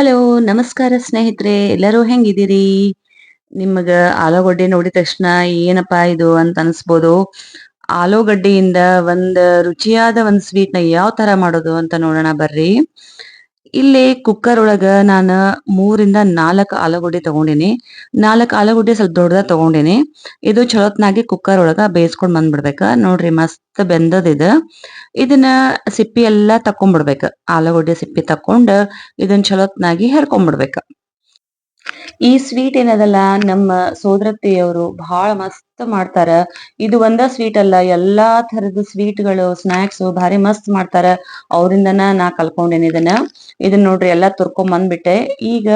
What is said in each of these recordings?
Hello, ನಮಸ್ಕಾರ ಸ್ನೇಹಿತರೆ, ಎಲ್ಲರೂ ಹೆಂಗಿದ್ದೀರಿ? ನಿಮಗ ಆಲೂಗಡ್ಡೆ ನೋಡಿದ ತಕ್ಷಣ ಏನಪ್ಪಾ ಇದು ಅಂತ ಅನ್ಸ್ಬೋದು. ಆಲೂಗಡ್ಡೆಯಿಂದ ಒಂದ್ ರುಚಿಯಾದ ಒಂದ್ ಸ್ವೀಟ್ನ ಯಾವ ತರ ಮಾಡೋದು ಅಂತ ನೋಡೋಣ ಬರ್ರಿ. ಇಲ್ಲಿ ಕುಕ್ಕರ್ ಒಳಗ ನಾನು ಮೂರಿಂದ ನಾಲ್ಕು ಆಲೂಗಡ್ಡೆ ತಗೊಂಡಿನಿ. ನಾಲ್ಕು ಆಲೂಗಡ್ಡೆ ಸ್ವಲ್ಪ ದೊಡ್ಡದ ತಗೊಂಡಿನಿ. ಇದು ಚಲೋತ್ನಾಗಿ ಕುಕ್ಕರ್ ಒಳಗ ಬೇಯಿಸ್ಕೊಂಡ್ ಬಂದ್ಬಿಡ್ಬೇಕ. ನೋಡ್ರಿ ಮಸ್ತ್ ಬೆಂದದ ಇದು ಇದನ್ನ ಸಿಪ್ಪಿ ಎಲ್ಲಾ ತಕೊಂಡ್ಬಿಡ್ಬೇಕ ಆಲೂಗಡ್ಡೆ ಸಿಪ್ಪಿ ತಕೊಂಡ್ ಇದನ್ನ ಚಲೋತ್ನಾಗಿ ಹೆರ್ಕೊಂಡ್ಬಿಡ್ಬೇಕ ಈ ಸ್ವೀಟ್ ಏನದಲ್ಲ, ನಮ್ಮ ಸೋದರತ್ತೆಯವರು ಬಹಳ ಮಸ್ತ್ ಮಾಡ್ತಾರ. ಇದು ಒಂದ ಸ್ವೀಟ್ ಅಲ್ಲ, ಎಲ್ಲಾ ತರದ ಸ್ವೀಟ್ಗಳು ಸ್ನಾಕ್ಸ್ ಭಾರಿ ಮಸ್ತ್ ಮಾಡ್ತಾರ. ಅವರಿಂದನ ನಾ ಕಲ್ಕೊಂಡೇನಿ ಇದನ್ನ. ಇದನ್ನ ನೋಡ್ರಿ ಎಲ್ಲಾ ತುರ್ಕೊಂಡ್ ಬಂದ್ಬಿಟ್ಟೆ. ಈಗ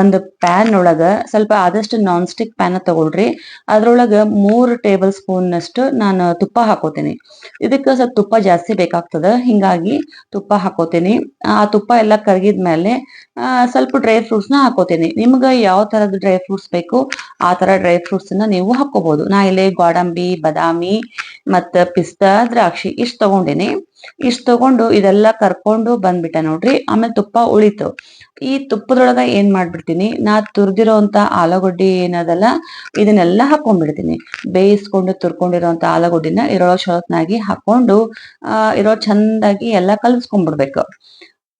ಒಂದು ಪ್ಯಾನ್ ಒಳಗ ಸ್ವಲ್ಪ ಆದಷ್ಟು ನಾನ್ ಸ್ಟಿಕ್ ಪ್ಯಾನ್ ತಗೊಳ್ರಿ. ಅದ್ರೊಳಗ ಮೂರ್ ಟೇಬಲ್ ಸ್ಪೂನ್ ನಷ್ಟು ನಾನು ತುಪ್ಪ ಹಾಕೋತೀನಿ. ಇದಕ್ಕ ಸ್ವಲ್ಪ ತುಪ್ಪ ಜಾಸ್ತಿ ಬೇಕಾಗ್ತದ, ಹಿಂಗಾಗಿ ತುಪ್ಪ ಹಾಕೋತೇನಿ. ಆ ತುಪ್ಪ ಎಲ್ಲಾ ಕರಗಿದ್ಮೇಲೆ ಸ್ವಲ್ಪ ಡ್ರೈ ಫ್ರೂಟ್ಸ್ನ ಹಾಕೋತೇನಿ. ನಿಮ್ಗ ಯಾವ ತರದ ಡ್ರೈ ಫ್ರೂಟ್ಸ್ ಬೇಕು ಆ ತರ ಡ್ರೈ ಫ್ರೂಟ್ಸ್ನ ನೀವು ಹಾಕೋಬಹುದು ನಾ ಇಲ್ಲಿ ಗೋಡಂಬಿ, ಬದಾಮಿ ಮತ್ತ ಪಿಸ್ತಾ, ದ್ರಾಕ್ಷಿ ಇಷ್ಟ ತಗೊಂಡಿನಿ. ಇಷ್ಟ ತಗೊಂಡು ಇದೆಲ್ಲ ಕರ್ಕೊಂಡು ಬಂದ್ಬಿಟ್ಟ ನೋಡ್ರಿ. ಆಮೇಲೆ ತುಪ್ಪ ಉಳಿತು. ಈ ತುಪ್ಪದೊಳಗ ಏನ್ ಮಾಡ್ಬಿಡ್ತೀನಿ? ನಾ ತುರ್ದಿರೋಂತ ಆಲೂಗಡ್ಡಿ ಏನದಲ್ಲ, ಇದನ್ನೆಲ್ಲ ಹಾಕೊಂಡ್ಬಿಡ್ತೀನಿ ಬೇಯಿಸ್ಕೊಂಡು ತುರ್ಕೊಂಡಿರೋಂತ ಆಲೂಗಡ್ಡಿನ ಇರೋ ಶೋತ್ನಾಗಿ ಹಾಕೊಂಡು ಇರೋ ಚಂದಾಗಿ ಎಲ್ಲ ಕಲ್ಸ್ಕೊಂಡ್ಬಿಡ್ಬೇಕು.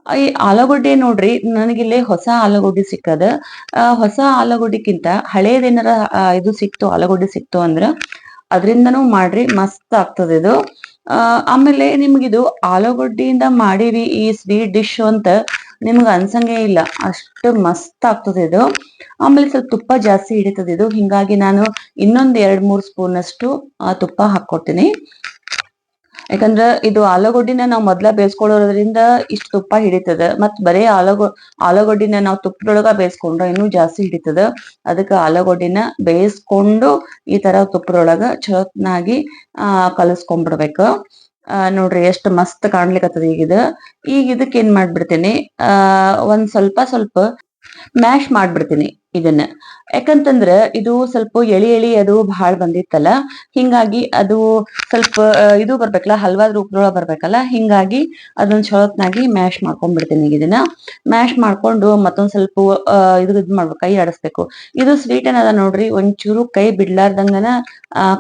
ಈ ಆಲೂಗಡ್ಡೆ ನೋಡ್ರಿ, ನನಗಿಲ್ಲಿ ಹೊಸ ಆಲೂಗಡ್ಡೆ ಸಿಕ್ಕದ. ಹೊಸ ಆಲೂಗಡ್ಡಿಕ್ಕಿಂತ ಹಳೇದೇನಾರ ಇದು ಸಿಕ್ತು, ಆಲೂಗಡ್ಡೆ ಸಿಕ್ತು ಅಂದ್ರ ಅದರಿಂದನು ಮಾಡ್ರಿ, ಮಸ್ತ್ ಆಗ್ತದ ಇದು. ಆಮೇಲೆ ನಿಮ್ಗಿದು ಆಲೂಗಡ್ಡೆಯಿಂದ ಮಾಡಿರಿ ಈ ಸ್ವೀಟ್ ಡಿಶ್ ಅಂತ ನಿಮ್ಗ ಅನ್ಸಂಗೇ ಇಲ್ಲ. ಅಷ್ಟು ಮಸ್ತ್ ಆಗ್ತದೆ ಇದು. ಆಮೇಲೆ ಸ್ವಲ್ಪ ತುಪ್ಪ ಜಾಸ್ತಿ ಹಿಡಿತದ ಇದು. ಹಿಂಗಾಗಿ ನಾನು ಇನ್ನೊಂದ್ ಎರಡ್ ಮೂರ್ ಸ್ಪೂನ್ ಅಷ್ಟು ತುಪ್ಪ ಹಾಕೊಡ್ತೀನಿ ಯಾಕಂದ್ರ ಇದು ಆಲೂಗಡ್ಡಿನ ನಾವು ಮೊದ್ಲ ಬೇಯಿಸ್ಕೊಳ್ಳೋದ್ರಿಂದ ಇಷ್ಟ ತುಪ್ಪ ಹಿಡಿತದ ಮತ್ ಬರೇ ಆಲೂಗ, ಆಲೂಗಡ್ಡಿನ ನಾವು ತುಪ್ಪದೊಳಗ ಬೇಯಿಸ್ಕೊಂಡ್ರ ಇನ್ನೂ ಜಾಸ್ತಿ ಹಿಡಿತದ. ಅದಕ್ಕ ಆಲೂಗಡ್ಡಿನ ಬೇಯಿಸ್ಕೊಂಡು ಈ ತರ ತುಪ್ಪದೊಳಗ ಚಲೋತ್ನಾಗಿ ಆ, ಕಲಸ್ಕೊಂಡ್ಬಿಡ್ಬೇಕ. ಆ, ನೋಡ್ರಿ ಎಷ್ಟ್ ಮಸ್ತ್ ಕಾಣ್ಲಿಕತ್ತದ ಈಗ ಇದು ಈಗ ಇದಕ್ ಏನ್ ಮಾಡ್ಬಿಡ್ತೀನಿ, ಆ, ಒಂದ್ ಸ್ವಲ್ಪ ಸ್ವಲ್ಪ ಮ್ಯಾಶ್ ಮಾಡ್ಬಿಡ್ತೀನಿ. ಇದನ್ನ. ಯಾಕಂತಂದ್ರ ಇದು ಸ್ವಲ್ಪ ಎಳಿ ಎಳಿ ಅದು ಬಹಳ ಬಂದಿತ್ತಲ್ಲ, ಹಿಂಗಾಗಿ ಅದು ಸ್ವಲ್ಪ ಇದು ಬರ್ಬೇಕಲ್ಲ, ಹಲ್ವಾದ್ ರೂಪದೊಳಗ ಬರ್ಬೇಕಲ್ಲ, ಹಿಂಗಾಗಿ ಅದನ್ನ ಚಲೋತ್ನಾಗಿ ಮ್ಯಾಶ್ ಮಾಡ್ಕೊಂಡ್ಬಿಡ್ತೀನಿ ಈಗ ಇದನ್ನ. ಮ್ಯಾಶ್ ಮಾಡ್ಕೊಂಡು ಮತ್ತೊಂದ್ ಸ್ವಲ್ಪ ಇದು ಇದು ಮಾಡ್ಬೇಕು, ಕೈ ಆಡಿಸ್ಬೇಕು. ಇದು ಸ್ವೀಟ್ ಏನದ ನೋಡ್ರಿ, ಒಂಚೂರು ಕೈ ಬಿಡ್ಲಾರ್ದಂಗನ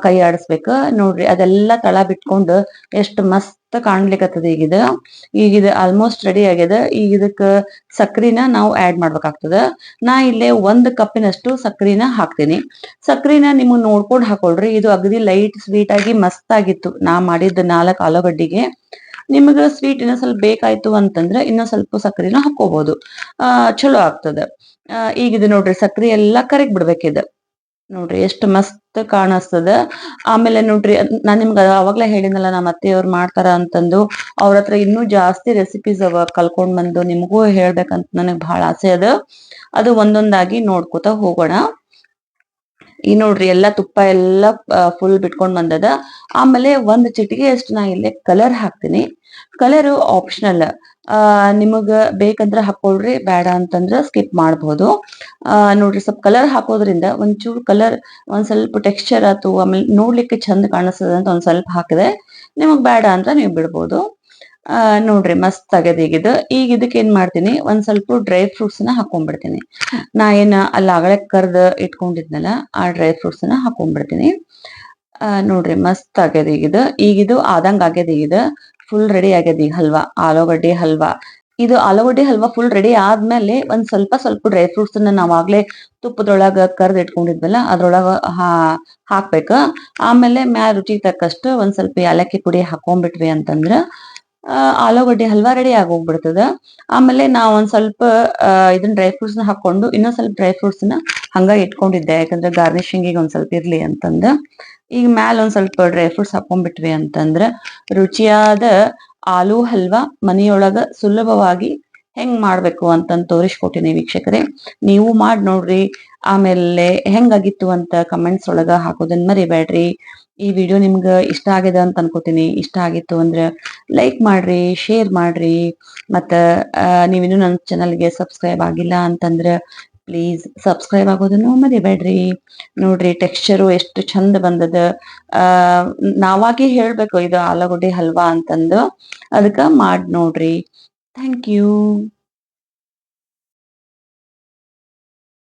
ಕೈ ಆಡಿಸ್ಬೇಕು. ನೋಡ್ರಿ, ಅದೆಲ್ಲ ತಳ ಬಿಟ್ಕೊಂಡು ಎಷ್ಟ್ ಮಸ್ತ್ ಕಾಣ್ಲಿಕತ್ತದ ಈಗ ಇದು. ಈಗ ಇದು ಆಲ್ಮೋಸ್ಟ್ ರೆಡಿ ಆಗ್ಯದ. ಈಗ ಇದಕ್ಕ ಸಕ್ರಿನ ನಾವು ಆಡ್ ಮಾಡ್ಬೇಕಾಗ್ತದ. ನಾ ಇಲ್ಲೇ ಒಂದ್ ಕಪ್ಪಿನಷ್ಟು ಸಕ್ಕರೆನ ಹಾಕ್ತೀನಿ. ಸಕ್ಕರೆನ ನಿಮಗೆ ನೋಡ್ಕೊಂಡು ಹಾಕೊಳ್ರಿ. ಇದು ಅಗದಿ ಲೈಟ್ ಸ್ವೀಟ್ ಆಗಿ ಮಸ್ತ್ ಆಗಿತ್ತು ನಾ ಮಾಡಿದ್ದ ನಾಲ್ಕು ಆಲೂಗಡ್ಡಿಗೆ. ನಿಮಗೆ ಸ್ವೀಟ್ ಇನ್ನೊಂದ್ ಸ್ವಲ್ಪ ಬೇಕಾಯ್ತು ಅಂತಂದ್ರೆ ಇನ್ನೊಂದ್ ಸ್ವಲ್ಪ ಸಕ್ಕರೆನ ಹಾಕೋಬಹುದು ಚಲೋ ಆಗ್ತದ. ಈಗ ಇದು ನೋಡ್ರಿ ಸಕ್ಕರೆ ಎಲ್ಲಾ ಕರಗ್ ಬಿಡ್ಬೇಕಿದ. ನೋಡ್ರಿ, ಎಷ್ಟು ಮಸ್ತ್ ಕಾಣಿಸ್ತದ. ಆಮೇಲೆ ನೋಡ್ರಿ ನಾನ್ ನಿಮ್ಗ ಅವಾಗ್ಲೇ ಹೇಳಿದ್ನಲ್ಲ ನಮ್ಮ ಅತ್ತೆಯವ್ರು ಮಾಡ್ತಾರ ಅಂತಂದು, ಅವ್ರ ಹತ್ರ ಇನ್ನೂ ಜಾಸ್ತಿ ರೆಸಿಪೀಸ್ ಅವ ಕಲ್ಕೊಂಡ್ ಬಂದು ನಿಮಗೂ ಹೇಳ್ಬೇಕಂತ ನನಗ್ ಬಹಳ ಆಸೆ ಅದ. ಅದು ಒಂದೊಂದಾಗಿ ನೋಡ್ಕೊತ ಹೋಗೋಣ. ಈ ನೋಡ್ರಿ, ಎಲ್ಲಾ ತುಪ್ಪ ಎಲ್ಲಾ ಫುಲ್ ಬಿಟ್ಕೊಂಡ್ ಬಂದದ. ಆಮೇಲೆ ಒಂದ್ ಚಿಟಿಗೆ ಅಷ್ಟು ನಾ ಇಲ್ಲೇ ಕಲರ್ ಹಾಕ್ತೀನಿ. ಕಲರ್ ಆಪ್ಷನಲ್ ನಿಮಗ ಬೇಕಂದ್ರ ಹಾಕೊಳ್ರಿ, ಬೇಡ ಅಂತಂದ್ರ ಸ್ಕಿಪ್ ಮಾಡಬಹುದು ಆ, ನೋಡ್ರಿ ಸ್ವಲ್ಪ ಕಲರ್ ಹಾಕೋದ್ರಿಂದ ಒಂಚೂರು ಕಲರ್ ಒಂದ್ ಸ್ವಲ್ಪ ಟೆಕ್ಸ್ಚರ್ ಆತು ಆಮೇಲೆ ನೋಡ್ಲಿಕ್ಕೆ ಚಂದ ಕಾಣಿಸ್ತದ ಅಂತ ಒಂದ್ ಸ್ವಲ್ಪ ಹಾಕಿದೆ ನಿಮಗ್ ಬೇಡ ಅಂತ ನೀವು ಬಿಡ್ಬೋದು. ಆ, ನೋಡ್ರಿ ಮಸ್ತ್ ಆಗ್ಯದ ಈಗ ಇದು ಈಗ ಇದಕ್ಕೆ ಏನ್ ಮಾಡ್ತೀನಿ, ಒಂದ್ ಸ್ವಲ್ಪ ಡ್ರೈ ಫ್ರೂಟ್ಸ್ನ ಹಾಕೊಂಡ್ಬಿಡ್ತೀನಿ ನಾ ಏನ ಅಲ್ಲ ಆಗಳೆ ಕರ್ದ ಇಟ್ಕೊಂಡಿದ್ನಲ್ಲ, ಆ ಡ್ರೈ ಫ್ರೂಟ್ಸ್ನ ಹಾಕೊಂಡ್ಬಿಡ್ತೀನಿ ನೋಡ್ರಿ ಮಸ್ತ್ ಆಗ್ಯದ ಈಗ ಇದು ಈಗ ಇದು ಆದಂಗ ಆಗ್ಯದ ಈಗ ಇದು ಫುಲ್ ರೆಡಿ ಆಗ್ಯದ ಈಗ ಹಲ್ವಾ ಆಲೂಗಡ್ಡೆ ಹಲ್ವಾ. ಇದು ಆಲೂಗಡ್ಡೆ ಹಲ್ವಾ ಫುಲ್ ರೆಡಿ ಆದ್ಮೇಲೆ ಒಂದ್ ಸ್ವಲ್ಪ ಸ್ವಲ್ಪ ಡ್ರೈ ಫ್ರೂಟ್ಸ್ ಅನ್ನ ನಾವಾಗ್ಲೇ ತುಪ್ಪದೊಳಗ ಕರ್ದ್ ಇಟ್ಕೊಂಡಿದ್ವಲ್ಲ, ಅದ್ರೊಳಗ ಹಾ, ಹಾಕ್ಬೇಕ. ಆಮೇಲೆ ಮ್ಯಾ ರುಚಿ ತಕ್ಕಷ್ಟು ಒಂದ್ ಸ್ವಲ್ಪ ಏಲಕ್ಕಿ ಪುಡಿ ಹಾಕೊಂಡ್ಬಿಟ್ವಿ ಅಂತಂದ್ರ ಆಲೂಗಡ್ಡೆ ಹಲ್ವಾ ರೆಡಿ ಆಗೋಗ್ಬಿಡ್ತದ. ಆಮೇಲೆ ನಾವ್ ಒಂದ್ ಸ್ವಲ್ಪ ಇದನ್ನ ಡ್ರೈ ಫ್ರೂಟ್ಸ್ ಹಾಕೊಂಡು ಇನ್ನೊಂದ್ ಸ್ವಲ್ಪ ಡ್ರೈ ಫ್ರೂಟ್ಸ್ನ ಹಂಗ ಇಟ್ಕೊಂಡಿದ್ದೆ. ಯಾಕಂದ್ರೆ ಗಾರ್ನಿಶಿಂಗ್ ಒಂದ್ ಸ್ವಲ್ಪ ಇರ್ಲಿ ಅಂತಂದ. ಈಗ ಮ್ಯಾಲ ಒಂದ್ ಸ್ವಲ್ಪ ಡ್ರೈ ಫ್ರೂಟ್ಸ್ ಹಾಕೊಂಡ್ಬಿಟ್ವಿ ಅಂತಂದ್ರ ರುಚಿಯಾದ ಆಲೂ ಹಲ್ವಾ ಮನೆಯೊಳಗ ಸುಲಭವಾಗಿ ಹೆಂಗ್ ಮಾಡ್ಬೇಕು ಅಂತಂದ್ ತೋರಿಸ್ಕೊಟ್ಟಿನಿ ವೀಕ್ಷಕರೇ. ನೀವು ಮಾಡ್ ನೋಡ್ರಿ. ಆಮೇಲೆ ಹೆಂಗಾಗಿತ್ತು ಅಂತ ಕಮೆಂಟ್ಸ್ ಒಳಗ ಹಾಕೋದನ್ನ ಮರಿಬೇಡ್ರಿ ಈ ವಿಡಿಯೋ ನಿಮ್ಗ ಇಷ್ಟ ಆಗಿದೆ ಅಂತ ಅನ್ಕೋತೀನಿ. ಇಷ್ಟ ಆಗಿತ್ತು ಅಂದ್ರೆ ಲೈಕ್ ಮಾಡ್ರಿ ಶೇರ್ ಮಾಡ್ರಿ. ಮತ್ತ ನೀವಿನ್ನೂ ನನ್ನ ಚಾನಲ್ಗೆ ಸಬ್ಸ್ಕ್ರೈಬ್ ಆಗಿಲ್ಲ ಅಂತಂದ್ರ ಪ್ಲೀಸ್ ಸಬ್ಸ್ಕ್ರೈಬ್ ಆಗೋದನ್ನು ಮರಿಬೇಡ್ರಿ ನೋಡ್ರಿ ಟೆಕ್ಸ್ಚರು ಎಷ್ಟು ಚಂದ ಬಂದದ. ನಾವಾಗೆ ಹೇಳ್ಬೇಕು ಇದು ಆಲೂಗಡ್ಡೆ ಹಲ್ವಾ ಅಂತಂದು. ಅದಕ್ಕ ಮಾಡಿ ನೋಡ್ರಿ. Thank you